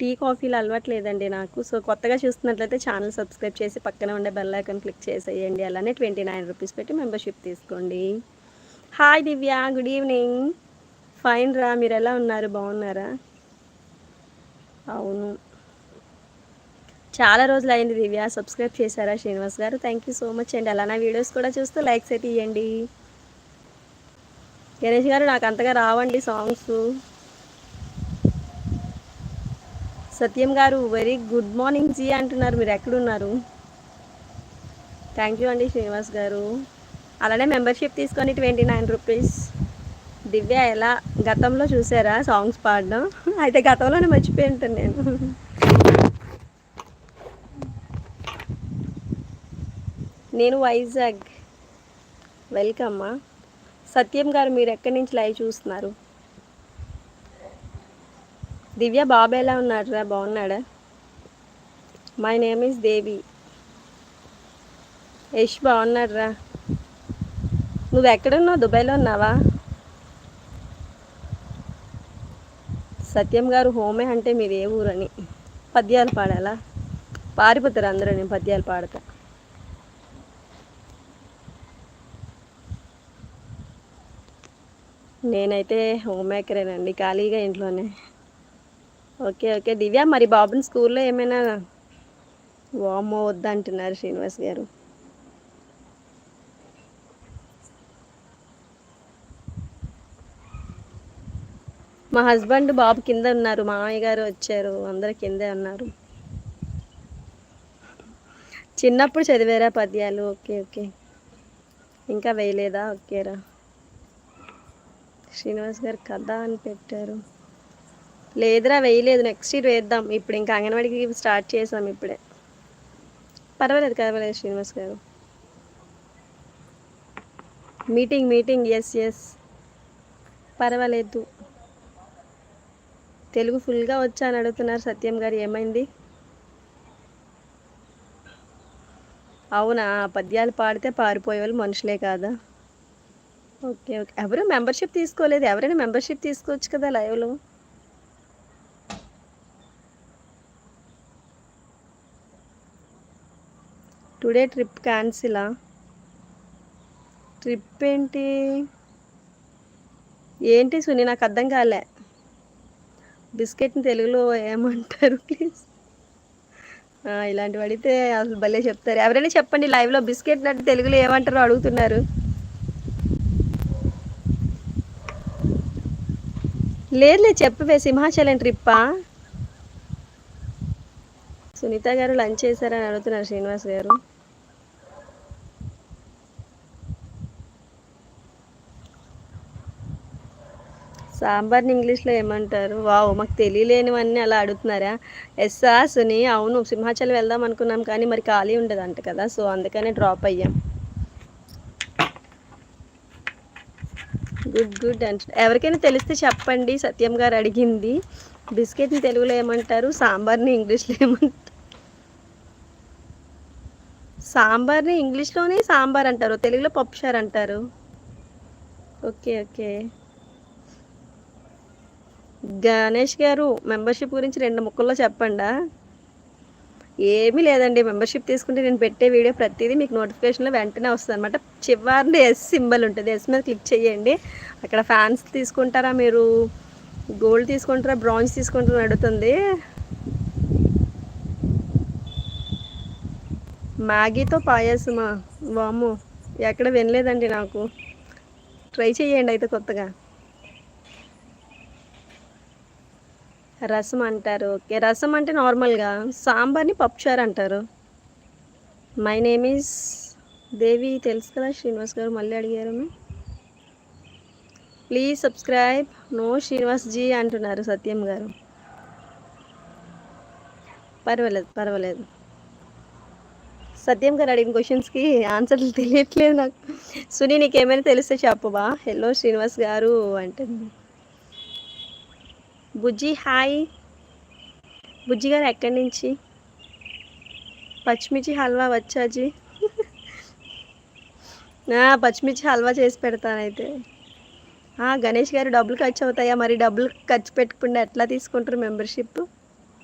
Tea కాఫీలు అలవాట్లేదండి నాకు. So కొత్తగా చూస్తున్నట్లయితే ఛానల్ సబ్స్క్రైబ్ చేసి పక్కన ఉండే బెల్ ఐకాన్ క్లిక్ చేసేయండి. అలానే ట్వంటీ నైన్ రూపీస్ పెట్టి మెంబర్షిప్ తీసుకోండి. Hi Divya good evening. Fine రా మీరు ఎలా ఉన్నారు? బాగున్నారా? అవును. చాలా రోజులు అయింది దివ్య సబ్స్క్రైబ్ చేశారా శ్రీనివాస్ గారు? థ్యాంక్ యూ సో మచ్ అండి. అలా నా వీడియోస్ కూడా చూస్తూ లైక్స్ అయితే ఇవ్వండి గణేష్ గారు నాకు అంతగా రావండి సాంగ్స్. సత్యం గారు వెరీ గుడ్ మార్నింగ్ జీ అంటున్నారు. మీరు ఎక్కడున్నారు? థ్యాంక్ యూ అండి శ్రీనివాస్ గారు. అలానే మెంబర్షిప్ తీసుకొని ట్వంటీ నైన్ రూపీస్ దివ్య ఎలా గతంలో చూసారా సాంగ్స్ పాడడం? అయితే గతంలోనే మర్చిపోయి ఉంటాను నేను. నేను వైజాగ్. వెల్కమ్ సత్యం గారు మీరు ఎక్కడి నుంచి లైవ్ చూస్తున్నారు? దివ్య బాబు ఎలా ఉన్నాడురా బాగున్నాడా? My name is Devi Yash బాగున్నాడురా నువ్వు ఎక్కడున్నావు? దుబాయ్లో ఉన్నావా? సత్యం గారు హోమే అంటే మీరు ఏ ఊరని? పద్యాలు పాడాలా? పారిపోతారు అందరూ? నేను పద్యాలు పాడతా. నేనైతే హోమ్ మేకరేనండి ఖాళీగా ఇంట్లోనే. Okay okay. దివ్య మరి బాబుని స్కూల్లో ఏమైనా వామో వద్దంటున్నారు శ్రీనివాస్ గారు. మా హస్బెండ్ బాబు కింద ఉన్నారు. మామయ్య గారు వచ్చారు. అందరు కిందే ఉన్నారు. చిన్నప్పుడు చదివారా పద్యాలు? Okay okay. ఇంకా వేయలేదా? ఓకేరా. శ్రీనివాస్ గారు కథ అని పెట్టారు. లేదురా వేయలేదు. నెక్స్ట్ ఇయర్ వేద్దాం. ఇప్పుడు ఇంకా అంగన్వాడికి స్టార్ట్ చేసాం ఇప్పుడే. పర్వాలేదు పర్వాలేదు శ్రీనివాస్ గారు. మీటింగ్ మీటింగ్ ఎస్ ఎస్ పర్వాలేదు. తెలుగు ఫుల్గా వచ్చా అని అడుగుతున్నారు సత్యం గారు. ఏమైంది? అవునా? పద్యాలు పాడితే పారిపోయే వాళ్ళు మనుషులే కాదా? ఓకే ఓకే ఎవరు మెంబర్షిప్ తీసుకోలేదు. ఎవరైనా మెంబర్షిప్ తీసుకోవచ్చు కదా లైవ్లో టుడే ట్రిప్ క్యాన్సిలా? ట్రిప్ ఏంటి ఏంటి సుని నాకు అర్థం కాలే. బిస్కెట్ని తెలుగులో ఏమంటారు ప్లీజ్? ఇలాంటివి అడిగితే అసలు భలే చెప్తారు. ఎవరైనా చెప్పండి లైవ్లో బిస్కెట్ అంటే తెలుగులో ఏమంటారో అడుగుతున్నారు. లేదులే చెప్పవే సింహాచలం ట్రిప్పా? సునీత గారు లంచ్ చేశారని అడుగుతున్నారు శ్రీనివాస్ గారు. సాంబార్ని ఇంగ్లీష్లో ఏమంటారు? వావ్ మాకు తెలియలేనివన్నీ అలా అడుగుతున్నారా? ఎస్సా సుని అవును సింహాచలం వెళ్దాం అనుకున్నాం కానీ మరి ఖాళీ ఉండదంట కదా సో అందుకనే డ్రాప్ అయ్యాం. గుడ్ గుడ్ అంట ఎవరికైనా తెలిస్తే చెప్పండి సత్యం గారు అడిగింది. బిస్కెట్ని తెలుగులో ఏమంటారు? సాంబార్ని ఇంగ్లీష్లో ఏమంటారు? సాంబార్ని ఇంగ్లీష్లోనే సాంబార్ అంటారు తెలుగులో పప్పుషార్ అంటారు. Okay okay. గణేష్ గారు మెంబర్షిప్ గురించి రెండు ముక్కల్లో చెప్పండా? ఏమీ లేదండి మెంబర్షిప్ తీసుకుంటే నేను పెట్టే వీడియో ప్రతిదీ మీకు నోటిఫికేషన్లో వెంటనే వస్తుంది అనమాట చివరిని ఎస్ సింబల్ ఉంటుంది ఎస్ మీద క్లిక్ చేయండి. అక్కడ ఫ్యాన్స్ తీసుకుంటారా మీరు? గోల్డ్ తీసుకుంటారా? బ్రాంజ్ తీసుకుంటారా అడుగుతుంది. మ్యాగీతో పాయసమా? వాము ఎక్కడ వినలేదండి నాకు. ట్రై చేయండి అయితే కొత్తగా. రసం అంటారు. ఓకే రసం అంటే నార్మల్గా సాంబార్ని పప్పుచారు అంటారు. మై నేమ్ ఈజ్ దేవి తెలుసు కదా శ్రీనివాస్ గారు మళ్ళీ అడిగారు please subscribe no Srinivas ji అంటున్నారు సత్యం గారు. పర్వాలేదు పర్వాలేదు. సత్యం గారు అడిగిన క్వశ్చన్స్కి ఆన్సర్లు తెలియట్లేదు నాకు. సునీ నీకు ఏమైనా తెలిస్తే చెప్పవా? హలో శ్రీనివాస్ గారు అంటుంది. బుజ్జి హాయ్. బుజ్జి గారు ఎక్కడి నుంచి? పచ్చిమిర్చి హల్వా వచ్చాజీ పచ్చిమిర్చి హల్వా చేసి పెడతానైతే గణేష్ గారు డబ్బులు ఖర్చు అవుతాయా? మరి డబ్బులు ఖర్చు పెట్టకుండా ఎట్లా తీసుకుంటారు మెంబర్షిప్?